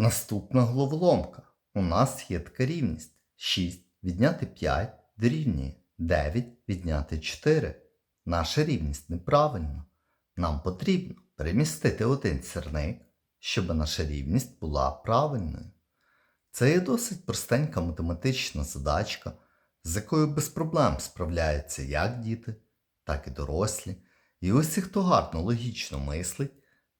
Наступна головоломка. У нас є така рівність. 6 відняти 5 дорівнює 9 відняти 4. Наша рівність неправильна. Нам потрібно перемістити один сірник, щоб наша рівність була правильною. Це є досить простенька математична задачка, з якою без проблем справляються як діти, так і дорослі. І усі, хто гарно логічно мислить,